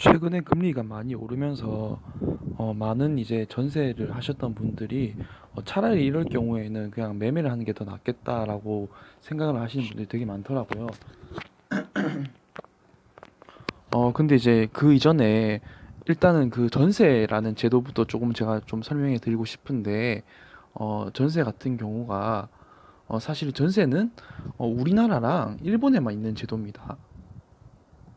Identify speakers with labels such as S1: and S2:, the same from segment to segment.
S1: 최근에 금리가 많이 오르면서 어, 많은 이제 전세를 하셨던 분들이 어, 차라리 이럴 경우에는 그냥 매매를 하는 게 더 낫겠다라고 생각을 하시는 분들이 되게 많더라고요. 어, 근데 이제 그 이전에 일단은 그 전세라는 제도부터 조금 제가 좀 설명해 드리고 싶은데 어, 전세 같은 경우가 어, 사실 전세는 어, 우리나라랑 일본에만 있는 제도입니다.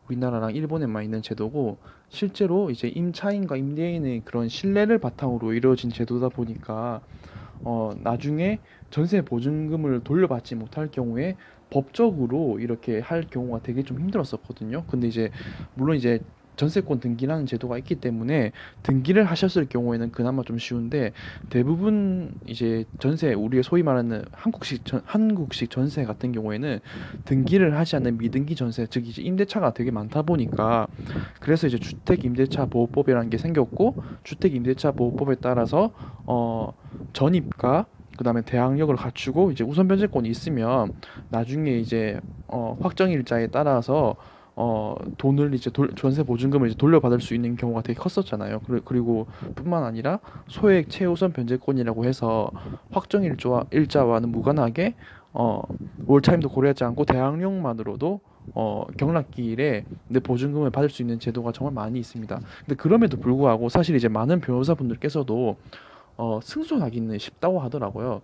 S1: 우리나라랑 일본에만 있는 제도고 실제로 이제 임차인과 임대인의 그런 신뢰를 바탕으로 이루어진 제도다 보니까 어 나중에 전세 보증금을 돌려받지 못할 경우에 법적으로 이렇게 할 경우가 되게 좀 힘들었었거든요. 근데 이제 물론 이제 전세권 등기라는 제도가 있기 때문에 등기를 하셨을 경우에는 그나마 좀 쉬운데 대부분 이제 전세 우리가 소위 말하는 한국식 전, 한국식 전세 같은 경우에는 등기를 하지 않는 미등기 전세 즉 이제 임대차가 되게 많다 보니까 그래서 이제 주택 임대차 보호법이라는 게 생겼고 주택 임대차 보호법에 따라서 어 전입과 그다음에 대항력을 갖추고 이제 우선 변제권이 있으면 나중에 이제 어 확정 일자에 따라서 어 돈을 이제 돌, 전세 보증금을 이제 돌려받을 수 있는 경우가 되게 컸었잖아요. 그리- 그리고 뿐만 아니라 소액 최우선 변제권이라고 해서 확정 일자와 일자와는 무관하게 어 월차임도 고려하지 않고 대항력만으로도 어 경락기일에 내 보증금을 받을 수 있는 제도가 정말 많이 있습니다. 근데 그럼에도 불구하고 사실 이제 많은 변호사분들께서도 어 승소하기는 쉽다고 하더라고요.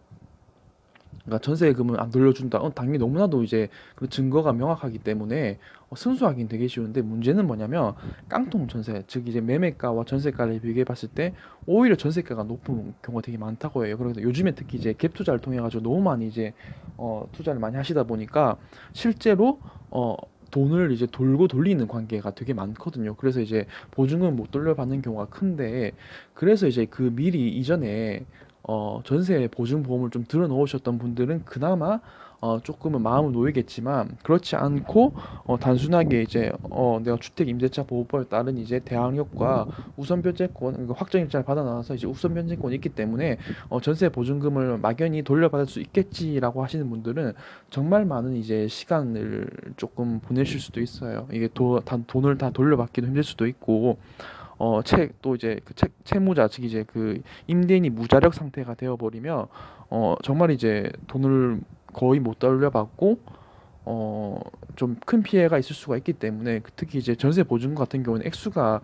S1: 그러니까 전세금은 안 돌려준다. 어, 당연히 너무나도 이제 그 증거가 명확하기 때문에 어, 승소하기는 되게 쉬운데 문제는 뭐냐면 깡통 전세, 즉 이제 매매가와 전세가를 비교해 봤을 때 오히려 전세가가 높은 경우가 되게 많다고 해요. 그래서 요즘에 특히 이제 갭 투자를 통해 가지고 너무 많이 이제 어, 투자를 많이 하시다 보니까 실제로 어 돈을 이제 돌고 돌리는 관계가 되게 많거든요. 그래서 이제 보증금 못 돌려받는 경우가 큰데 그래서 이제 그 미리 이전에 어 전세 보증 보험을 좀 들어 놓으셨던 분들은 그나마 어 조금은 마음은 놓이겠지만 그렇지 않고 어 단순하게 이제 어 내가 주택 임대차 보호법에 따른 이제 대항력과 우선 변제권 그러니까 확정 일자를 받아 나와서 이제 우선 변제권이 있기 때문에 어 전세 보증금을 막연히 돌려받을 수 있겠지라고 하시는 분들은 정말 많은 이제 시간을 조금 보내실 수도 있어요. 이게 도, 단 돈을 다 돌려받기도 힘들 수도 있고 어, 채, 또 이제 그 채, 채무자 즉 이제 그 임대인이 무자력 상태가 되어 버리면 어, 정말 이제 돈을 거의 못 돌려받고 어, 좀 큰 피해가 있을 수가 있기 때문에 그 특히 이제 전세 보증금 같은 경우는 액수가 어,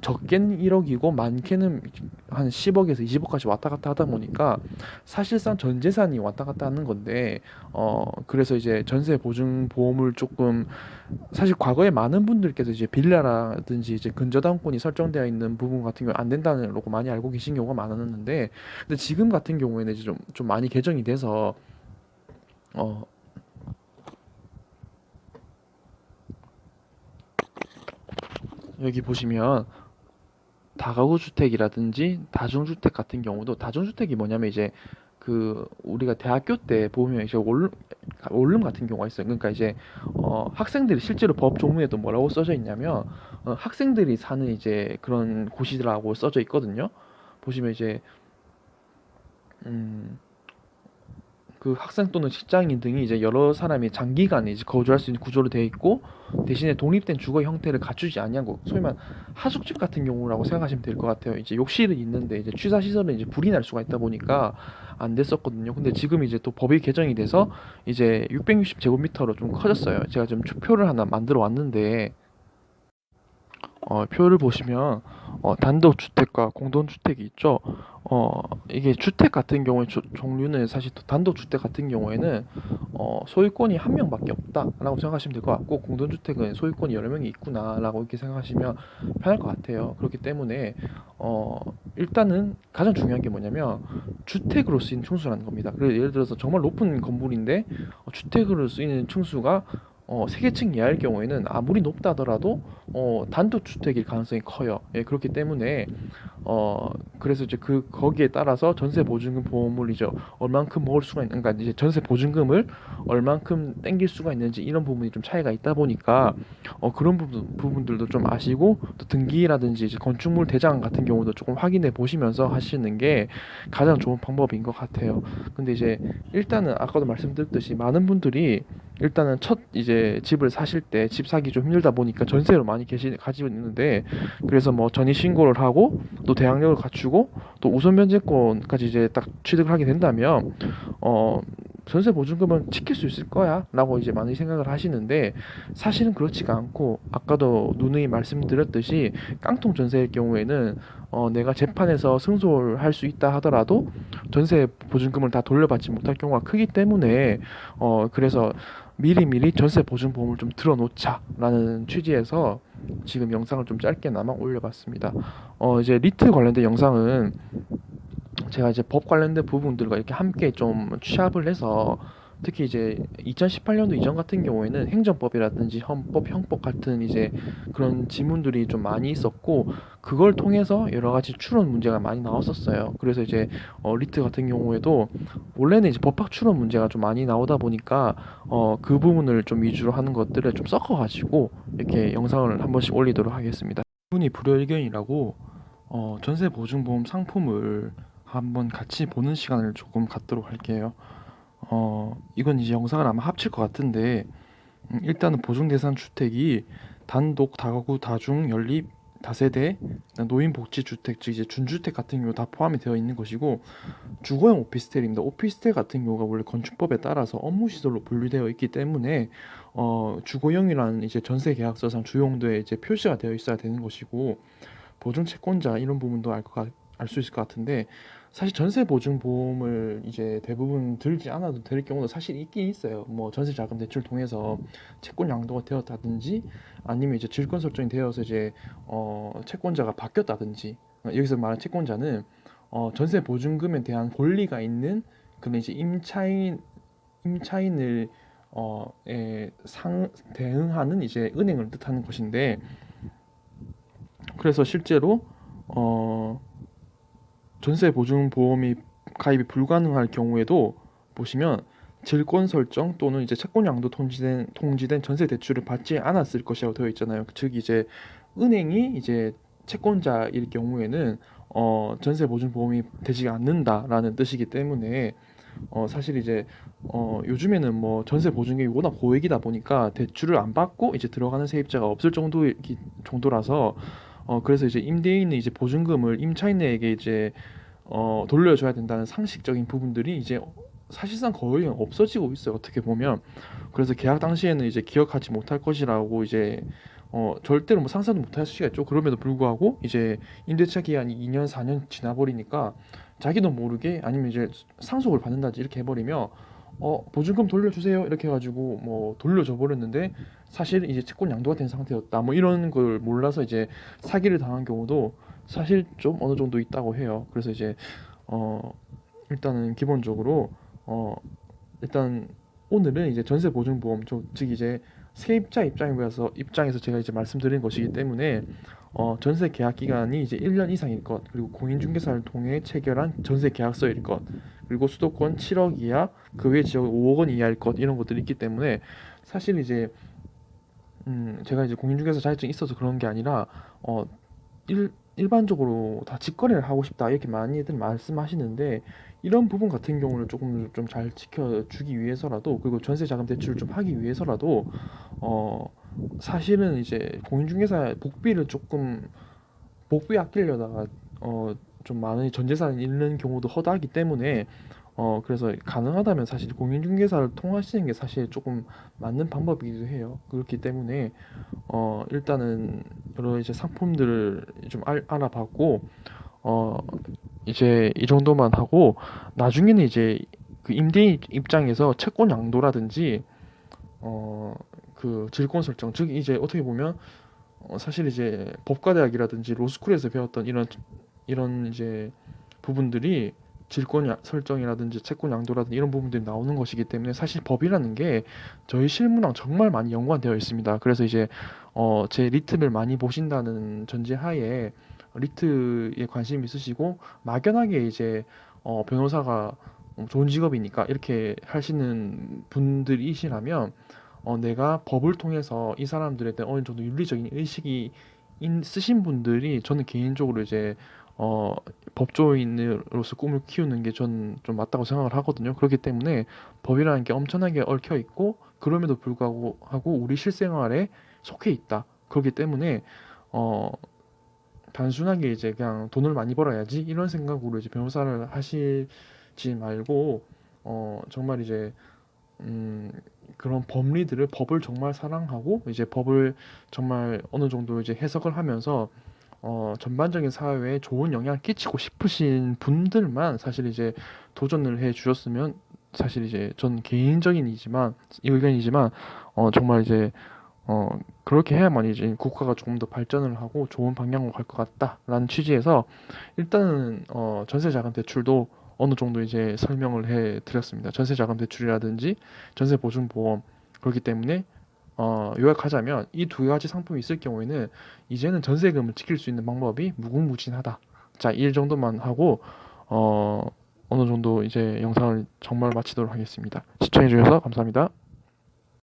S1: 적게는 1억이고 많게는 한 10억에서 20억까지 왔다 갔다 하다 보니까 사실상 전 재산이 왔다 갔다 하는 건데 어 그래서 이제 전세 보증 보험을 조금 사실 과거에 많은 분들께서 이제 빌라라든지 이제 근저당권이 설정되어 있는 부분 같은 경우 안 된다는 로 많이 알고 계신 경우가 많았는데 근데 지금 같은 경우에는 이제 좀, 좀 많이 개정이 돼서 어 여기 보시면 다가구 주택이라든지 다중주택 같은 경우도 다중주택이 뭐냐면 이제 그 우리가 대학교 때 보면 이제 원룸, 원룸 같은 경우가 있어요. 그러니까 이제 어 학생들이 실제로 법 조문에도 뭐라고 써져 있냐면 어 학생들이 사는 이제 그런 곳이라고 써져 있거든요. 보시면 이제 음 그 학생 또는 직장인 등이 이제 여러 사람이 장기간 이제 거주할 수 있는 구조로 되어 있고 대신에 독립된 주거 형태를 갖추지 아니하고 소위 말 하숙집 같은 경우라고 생각하시면 될 것 같아요. 이제 욕실은 있는데 이제 취사 시설은 이제 불이 날 수가 있다 보니까 안 됐었거든요. 근데 지금 이제 또 법이 개정이 돼서 이제 660제곱미터로 좀 커졌어요. 제가 지금 표를 하나 만들어 왔는데 어, 표를 보시면 어, 단독 주택과 공동 주택이 있죠. 어, 이게 주택 같은 경우에 조- 종류는 사실 또 단독 주택 같은 경우에는 어, 소유권이 한 명밖에 없다라고 생각하시면 될 것 같고 공동 주택은 소유권이 여러 명이 있구나라고 이렇게 생각하시면 편할 것 같아요. 그렇기 때문에 어, 일단은 가장 중요한 게 뭐냐면 주택으로 쓰이는 층수라는 겁니다. 그래서 예를 들어서 정말 높은 건물인데 어, 주택으로 쓰이는 층수가 어, 세개층 이하일 경우에는 아무리 높다 하더라도 어, 단독 주택일 가능성이 커요. 예, 그렇기 때문에 어 그래서 이제 그 거기에 따라서 전세 보증금 보험을 이제 얼만큼 먹을 수가 있는 그러니까 이제 전세 보증금을 얼만큼 땡길 수가 있는지 이런 부분이 좀 차이가 있다 보니까 어 그런 부분 부분들도 좀 아시고 또 등기라든지 이제 건축물 대장 같은 경우도 조금 확인해 보시면서 하시는 게 가장 좋은 방법인 것 같아요. 근데 이제 일단은 아까도 말씀드렸듯이 많은 분들이 일단은 첫 이제 집을 사실 때 집 사기 좀 힘들다 보니까 전세로 많이 계시 가지고 있는데 그래서 뭐 전입 신고를 하고 또 대항력을 갖추고 또 우선 면제권까지 이제 딱 취득을 하게 된다면 어 전세 보증금은 지킬 수 있을 거야라고 이제 많이 생각을 하시는데 사실은 그렇지가 않고 아까도 누누이 말씀드렸듯이 깡통 전세일 경우에는 어 내가 재판에서 승소를 할 수 있다 하더라도 전세 보증금을 다 돌려받지 못할 경우가 크기 때문에 어 그래서 미리미리 전세 보증 보험을 좀 들어놓자라는 취지에서 지금 영상을 좀 짧게나마 올려봤습니다. 어 이제 리트 관련된 영상은 제가 이제 법 관련된 부분들과 이렇게 함께 좀 취합을 해서 특히 이제 2018년도 이전 같은 경우에는 행정법이라든지 헌법, 형법 같은 이제 그런 지문들이 좀 많이 있었고 그걸 통해서 여러 가지 추론 문제가 많이 나왔었어요. 그래서 이제 어, 리트 같은 경우에도 원래는 이제 법학 추론 문제가 좀 많이 나오다 보니까 어, 그 부분을 좀 위주로 하는 것들을 좀 섞어가지고 이렇게 영상을 한 번씩 올리도록 하겠습니다. 분이 불여일견이라고 어, 전세 보증보험 상품을 한번 같이 보는 시간을 조금 갖도록 할게요. 어, 이건 이제 영상을 아마 합칠 것 같은데 음, 일단은 보증 대상 주택이 단독 다가구 다중 연립 다세대 그다음 노인 복지 주택 즉 이제 준주택 같은 경우 다 포함이 되어 있는 것이고 주거용 오피스텔입니다. 오피스텔 같은 경우가 원래 건축법에 따라서 업무 시설로 분류되어 있기 때문에 어, 주거용이라는 이제 전세 계약서상 주용도에 이제 표시가 되어 있어야 되는 것이고 보증 채권자 이런 부분도 알 것 알 수 있을 것 같은데 사실 전세 보증 보험을 이제 대부분 들지 않아도 될 경우도 사실 있긴 있어요. 뭐 전세 자금 대출 통해서 채권 양도가 되었다든지 아니면 이제 질권 설정이 되어서 이제 어 채권자가 바뀌었다든지 여기서 말하는 채권자는 어 전세 보증금에 대한 권리가 있는 그런 이제 임차인 임차인을 어에 상 대응하는 이제 은행을 뜻하는 것인데 그래서 실제로 어 전세 보증 보험이 가입이 불가능할 경우에도 보시면 질권 설정 또는 이제 채권 양도 통지된 통지된 전세 대출을 받지 않았을 것이라고 되어 있잖아요. 즉 이제 은행이 이제 채권자일 경우에는 어 전세 보증 보험이 되지 않는다라는 뜻이기 때문에 어 사실 이제 어 요즘에는 뭐 전세 보증금이 워낙 고액이다 보니까 대출을 안 받고 이제 들어가는 세입자가 없을 정도 정도라서 어 그래서 이제 임대인은 이제 보증금을 임차인에게 이제 어 돌려줘야 된다는 상식적인 부분들이 이제 사실상 거의 없어지고 있어요. 어떻게 보면. 그래서 계약 당시에는 이제 기억하지 못할 것이라고 이제 어 절대로 뭐 상상도 못 하시겠죠. 그럼에도 불구하고 이제 임대차 기한이 2년, 4년 지나 버리니까 자기도 모르게 아니면 이제 상속을 받는다든지 이렇게 해 버리면 어 보증금 돌려주세요. 이렇게 해가지고 뭐 돌려줘 버렸는데 사실 이제 채권 양도가 된 상태였다. 뭐 이런 걸 몰라서 이제 사기를 당한 경우도 사실 좀 어느 정도 있다고 해요. 그래서 이제 어 일단은 기본적으로 어 일단 오늘은 이제 전세 보증 보험 즉 이제 세입자 입장에서 입장에서 제가 이제 말씀드린 것이기 때문에 어 전세 계약 기간이 이제 1년 이상일 것 그리고 공인중개사를 통해 체결한 전세 계약서일 것 그리고 수도권 7억 이하 그 외 지역 5억 원 이하일 것 이런 것들이 있기 때문에 사실 이제 음 제가 이제 공인중개사 자격증이 있어서 그런 게 아니라 어 일, 일반적으로 다 직거래를 하고 싶다 이렇게 많이들 말씀하시는데 이런 부분 같은 경우는 조금 좀 잘 지켜주기 위해서라도 그리고 전세 자금 대출을 좀 하기 위해서라도 어 사실은 이제 공인중개사 복비를 조금 복비 아끼려다가 어 좀 많은 전 재산을 잃는 경우도 허다하기 때문에 어 그래서 가능하다면 사실 공인중개사를 통하시는 게 사실 조금 맞는 방법이기도 해요. 그렇기 때문에 어 일단은 여러 이제 상품들을 좀 알, 알아봤고 어 이제 이 정도만 하고 나중에는 이제 그 임대인 입장에서 채권 양도라든지 어 그 질권 설정 즉 이제 어떻게 보면 어 사실 이제 법과대학이라든지 로스쿨에서 배웠던 이런 이런 이제 부분들이 질권 야- 설정이라든지 채권 양도라든지 이런 부분들이 나오는 것이기 때문에 사실 법이라는 게 저희 실무랑 정말 많이 연관되어 있습니다. 그래서 이제 어 제 리트를 많이 보신다는 전제하에 리트에 관심 있으시고 막연하게 이제 어, 변호사가 어, 좋은 직업이니까 이렇게 하시는 분들이시라면 어, 내가 법을 통해서 이 사람들에 대한 어느 정도 윤리적인 의식이 있으신 분들이 저는 개인적으로 이제 어, 법조인으로서 꿈을 키우는 게 전 좀 맞다고 생각을 하거든요. 그렇기 때문에 법이라는 게 엄청나게 얽혀 있고 그럼에도 불구하고 하고 우리 실생활에 속해 있다. 그렇기 때문에 어, 단순하게 이제 그냥 돈을 많이 벌어야지 이런 생각으로 이제 변호사를 하시지 말고 어 정말 이제 음 그런 법리들을 법을 정말 사랑하고 이제 법을 정말 어느 정도 이제 해석을 하면서 어 전반적인 사회에 좋은 영향을 끼치고 싶으신 분들만 사실 이제 도전을 해 주셨으면 사실 이제 전 개인적인이지만 의견이지만 어 정말 이제 어 그렇게 해야만 이제 국가가 조금 더 발전을 하고 좋은 방향으로 갈 것 같다라는 취지에서 일단은 어 전세 자금 대출도 어느 정도 이제 설명을 해 드렸습니다. 전세 자금 대출이라든지 전세 보증 보험 그렇기 때문에 어 요약하자면 이 두 가지 상품이 있을 경우에는 이제는 전세금을 지킬 수 있는 방법이 무궁무진하다. 자, 이 정도만 하고 어 어느 정도 이제 영상을 정말 마치도록 하겠습니다. 시청해 주셔서 감사합니다.